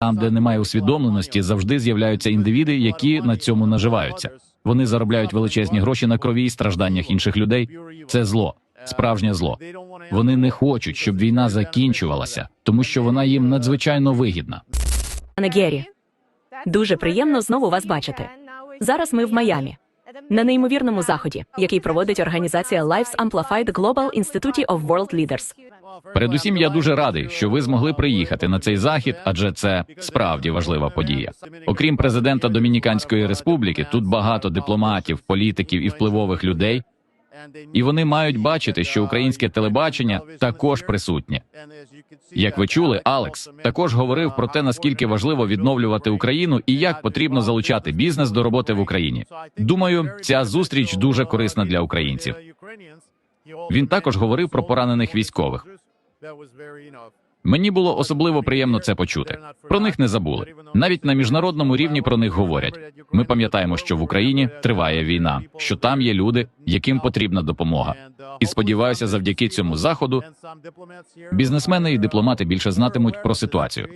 Там, де немає усвідомленості, завжди з'являються індивіди, які на цьому наживаються. Вони заробляють величезні гроші на крові і стражданнях інших людей. Це зло, справжнє зло. Вони не хочуть, щоб війна закінчувалася, тому що вона їм надзвичайно вигідна. Геррі, дуже приємно знову вас бачити. Зараз ми в Майамі на неймовірному заході, який проводить організація Lives Amplified Global Institute of World Leaders. Передусім, я дуже радий, що ви змогли приїхати на цей захід, адже це справді важлива подія. Окрім президента Домініканської республіки, тут багато дипломатів, політиків і впливових людей, і вони мають бачити, що українське телебачення також присутнє. Як ви чули, Алекс також говорив про те, наскільки важливо відновлювати Україну і як потрібно залучати бізнес до роботи в Україні. Думаю, ця зустріч дуже корисна для українців. Він також говорив про поранених військових. Мені було особливо приємно це почути. Про них не забули. Навіть на міжнародному рівні про них говорять. Ми пам'ятаємо, що в Україні триває війна, що там є люди, яким потрібна допомога. І сподіваюся, завдяки цьому заходу бізнесмени і дипломати більше знатимуть про ситуацію,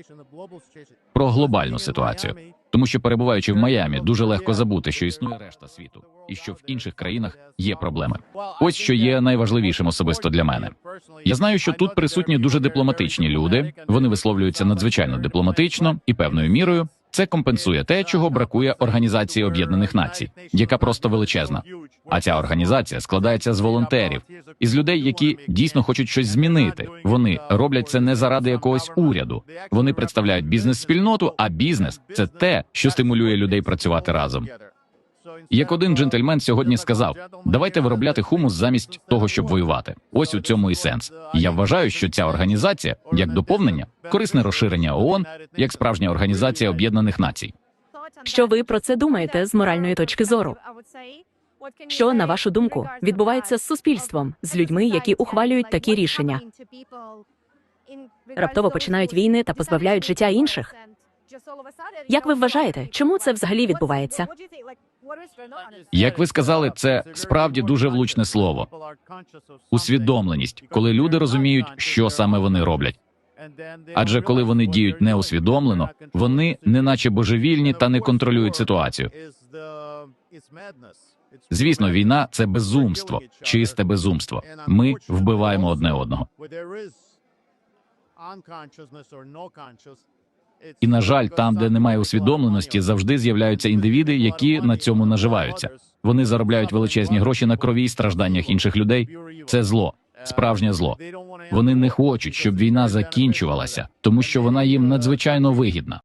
про глобальну ситуацію. Тому що перебуваючи в Майамі, дуже легко забути, що існує решта світу, і що в інших країнах є проблеми. Ось що є найважливішим особисто для мене. Я знаю, що тут присутні дуже дипломатичні люди. Вони висловлюються надзвичайно дипломатично і певною мірою. Це компенсує те, чого бракує Організації Об'єднаних Націй, яка просто величезна. А ця організація складається з волонтерів, із людей, які дійсно хочуть щось змінити. Вони роблять це не заради якогось уряду. Вони представляють бізнес-спільноту, а бізнес це те, що стимулює людей працювати разом. Як один джентльмен сьогодні сказав, давайте виробляти хумус замість того, щоб воювати. Ось у цьому і сенс. Я вважаю, що ця організація, як доповнення, корисне розширення ООН, як справжня організація Об'єднаних Націй. Що ви про це думаєте з моральної точки зору? Що, на вашу думку, відбувається з суспільством, з людьми, які ухвалюють такі рішення? Раптово починають війни та позбавляють життя інших. Як ви вважаєте, чому це взагалі відбувається? Як ви сказали, це справді дуже влучне слово. Усвідомленість, коли люди розуміють, що саме вони роблять. Адже коли вони діють неусвідомлено, вони неначе божевільні та не контролюють ситуацію. Звісно, війна це безумство, чисте безумство. Ми вбиваємо одне одного. І на жаль, там, де немає усвідомленості, завжди з'являються індивіди, які на цьому наживаються. Вони заробляють величезні гроші на крові і стражданнях інших людей. Це зло, справжнє зло. Вони не хочуть, щоб війна закінчувалася, тому що вона їм надзвичайно вигідна.